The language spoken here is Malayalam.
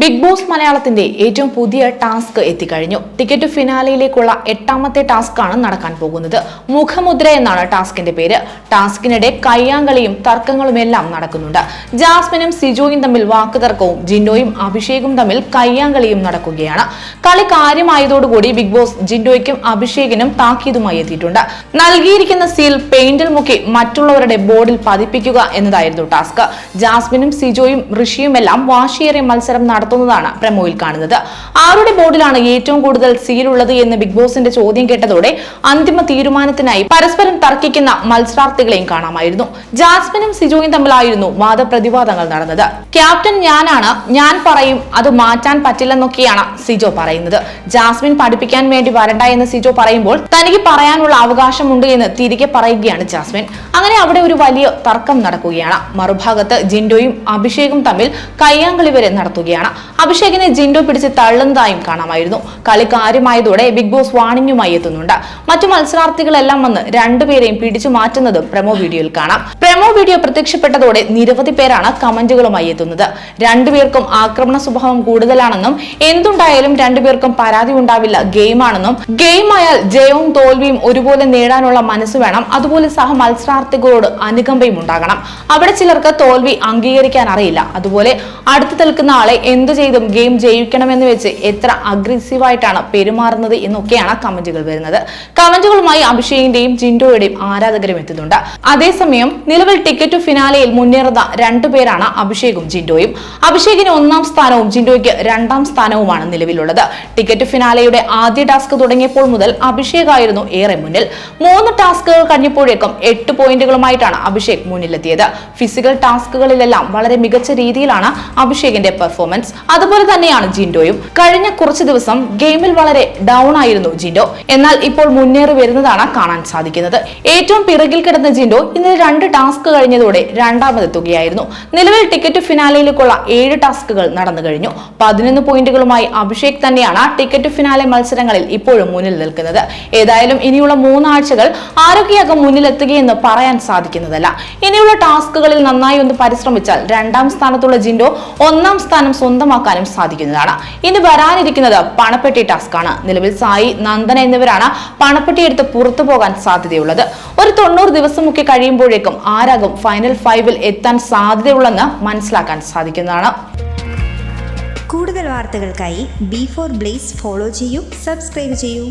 ബിഗ് ബോസ് മലയാളത്തിന്റെ ഏറ്റവും പുതിയ ടാസ്ക് എത്തിക്കഴിഞ്ഞു. ടിക്കറ്റ് ഫിനാലയിലേക്കുള്ള എട്ടാമത്തെ ടാസ്ക് ആണ് നടക്കാൻ പോകുന്നത്. മുഖമുദ്ര എന്നാണ് ടാസ്കിന്റെ പേര്. ടാസ്കിനിടെ കയ്യാങ്കളിയും തർക്കങ്ങളും എല്ലാം നടക്കുന്നുണ്ട്. ജാസ്മിനും സിജോയും തമ്മിൽ വാക്കുതർക്കവും ജിൻഡോയും അഭിഷേകും തമ്മിൽ കയ്യാങ്കളിയും നടക്കുകയാണ്. കളി കാര്യമായതോടുകൂടി ബിഗ് ബോസ് ജിൻഡോയ്ക്കും അഭിഷേകിനും താക്കീതുമായി എത്തിയിട്ടുണ്ട്. നൽകിയിരിക്കുന്ന സീൽ പെയിന്റിൽ മുക്കി മറ്റുള്ളവരുടെ ബോർഡിൽ പതിപ്പിക്കുക എന്നതായിരുന്നു ടാസ്ക്. ജാസ്മിനും സിജോയും ഋഷിയുമെല്ലാം വാശിയേറിയ മത്സരം നടത്തുന്നതാണ് പ്രമോയിൽ കാണുന്നത്. ആരുടെ ബോർഡിലാണ് ഏറ്റവും കൂടുതൽ സീലുള്ളത് എന്ന് ബിഗ് ബോസിന്റെ ചോദ്യം കേട്ടതോടെ അന്തിമ തീരുമാനത്തിനായി പരസ്പരം തർക്കിക്കുന്ന മത്സരാർത്ഥികളെയും കാണാമായിരുന്നു. ജാസ്മിനും സിജോയും തമ്മിലായിരുന്നു വാദപ്രതിവാദങ്ങൾ നടന്നത്. ക്യാപ്റ്റൻ ഞാനാണ് ഞാൻ പറയും അത് മാറ്റാൻ പറ്റില്ലെന്നൊക്കെയാണ് സിജോ പറയുന്നത്. ജാസ്മിൻ പഠിപ്പിക്കാൻ വേണ്ടി വരണ്ട എന്ന് സിജോ പറയുമ്പോൾ തനിക്ക് പറയാനുള്ള അവകാശമുണ്ട് എന്ന് തിരികെ പറയുകയാണ് ജാസ്മിൻ. അങ്ങനെ അവിടെ ഒരു വലിയ തർക്കം നടക്കുകയാണ്. മറുഭാഗത്ത് ജിൻഡോയും അഭിഷേകും തമ്മിൽ കയ്യാങ്കളി വരെ നടത്തുകയാണ്. അഭിഷേകിനെ ജിൻഡോ പിടിച്ച് തള്ളുന്നതായും കാണാമായിരുന്നു. കളി കാര്യമായതോടെ ബിഗ് ബോസ് വാണിംഗുമായി എത്തുന്നുണ്ട്. മറ്റു മത്സരാർത്ഥികളെല്ലാം വന്ന് രണ്ടുപേരെയും പിടിച്ചു മാറ്റുന്നതും പ്രമോ വീഡിയോയിൽ കാണാം. പ്രമോ വീഡിയോ പ്രത്യക്ഷപ്പെട്ടതോടെ നിരവധി പേരാണ് കമന്റുകളുമായി എത്തുന്നത്. രണ്ടുപേർക്കും ആക്രമണ സ്വഭാവം കൂടുതലാണെന്നും എന്തുണ്ടായാലും രണ്ടുപേർക്കും പരാതി ഉണ്ടാവില്ല ഗെയിമാണെന്നും. ഗെയിം ആയാൽ ജയവും തോൽവിയും ഒരുപോലെ നേടാനുള്ള മനസ്സ് വേണം. അതുപോലെ സഹ മത്സരാർത്ഥികളോട് അനുകമ്പയും ഉണ്ടാകണം. അവിടെ ചിലർക്ക് തോൽവി അംഗീകരിക്കാൻ അറിയില്ല. അതുപോലെ അടുത്ത് നിൽക്കുന്ന ആളെ എന്തു ചെയ്തും ഗെയിം ജയിക്കണമെന്ന് വെച്ച് എത്ര അഗ്രസീവായിട്ടാണ് പെരുമാറുന്നത് എന്നൊക്കെയാണ് കമന്റുകൾ വരുന്നത്. കമന്റുകളുമായി അഭിഷേകിന്റെയും ജിൻഡോയുടെയും ആരാധകരും എത്തുന്നുണ്ട്. അതേസമയം നിലവിൽ ടിക്കറ്റ് ഫിനാലയിൽ മുന്നേറുന്ന രണ്ടുപേരാണ് അഭിഷേകും ജിൻഡോയും. അഭിഷേകിന് ഒന്നാം സ്ഥാനവും ജിൻഡോയ്ക്ക് രണ്ടാം സ്ഥാനവുമാണ് നിലവിലുള്ളത്. ടിക്കറ്റ് ഫിനാലയുടെ ആദ്യ ടാസ്ക് തുടങ്ങിയപ്പോൾ മുതൽ അഭിഷേകായിരുന്നു ഏറെ മുന്നിൽ. മൂന്ന് ടാസ്കുകൾ കഴിഞ്ഞപ്പോഴേക്കും എട്ട് പോയിന്റുകളുമായിട്ടാണ് അഭിഷേക് മുന്നിലെത്തിയത്. ഫിസിക്കൽ ടാസ്കുകളിലെല്ലാം വളരെ മികച്ച രീതിയിലാണ് അഭിഷേകിന്റെ പെർഫോമൻസ്. അതുപോലെ തന്നെയാണ് ജിൻഡോയും. കഴിഞ്ഞ കുറച്ച് ദിവസം ഗെയിമിൽ വളരെ ഡൗൺ ആയിരുന്നു ജിൻഡോ. എന്നാൽ ഇപ്പോൾ മുന്നേറി വരുന്നതാണ് കാണാൻ സാധിക്കുന്നത്. ഏറ്റവും പിറകിൽ കിടന്ന ജിൻഡോ ഇന്നലെ രണ്ട് ടാസ്ക് കഴിഞ്ഞതോടെ രണ്ടാമതെത്തുകയായിരുന്നു നിലവിൽ ടിക്കറ്റ് ഫിനാലയിലേക്കുള്ള ഏഴ് ടാസ്കുകൾ നടന്നു കഴിഞ്ഞു. പതിനൊന്ന് പോയിന്റുകളുമായി അഭിഷേക് തന്നെയാണ് ടിക്കറ്റ് ഫിനാലെ മത്സരങ്ങളിൽ ഇപ്പോഴും മുന്നിൽ നിൽക്കുന്നത്. ഏതായാലും ഇനിയുള്ള മൂന്നാഴ്ചകൾ ആരോഗ്യയാകും മുന്നിലെത്തുകയെന്ന് പറയാൻ സാധിക്കുന്നതല്ല. ഇനിയുള്ള ടാസ്കുകളിൽ നന്നായി ഒന്ന് പരിശ്രമിച്ചാൽ രണ്ടാം സ്ഥാനത്തുള്ള ജിൻഡോ ഒന്നാം സ്ഥാനം സ്വന്തമാക്കാനും സാധിക്കുന്നതാണ്. ഇനി വരാനിരിക്കുന്നത് പണപ്പെട്ടി ടാസ്ക് ആണ്. നിലവിൽ സായി നന്ദന എന്നിവരാണ് പണപ്പെട്ടി എടുത്ത് പുറത്തു പോകാൻ സാധ്യതയുള്ളത്. ഒരു തൊണ്ണൂറ് ദിവസമൊക്കെ കഴിയുമ്പോഴേക്കും ആരാകും ഫൈനൽ ഫൈവിൽ എത്താൻ സാധ്യതയുള്ളെന്ന് മനസ്സിലാക്കാൻ സാധിക്കുന്നതാണ്. കൂടുതൽ വാർത്തകൾക്കായി ബി ഫോർ ബ്ലേസ് ഫോളോ ചെയ്യൂ സബ്സ്ക്രൈബ് ചെയ്യൂ.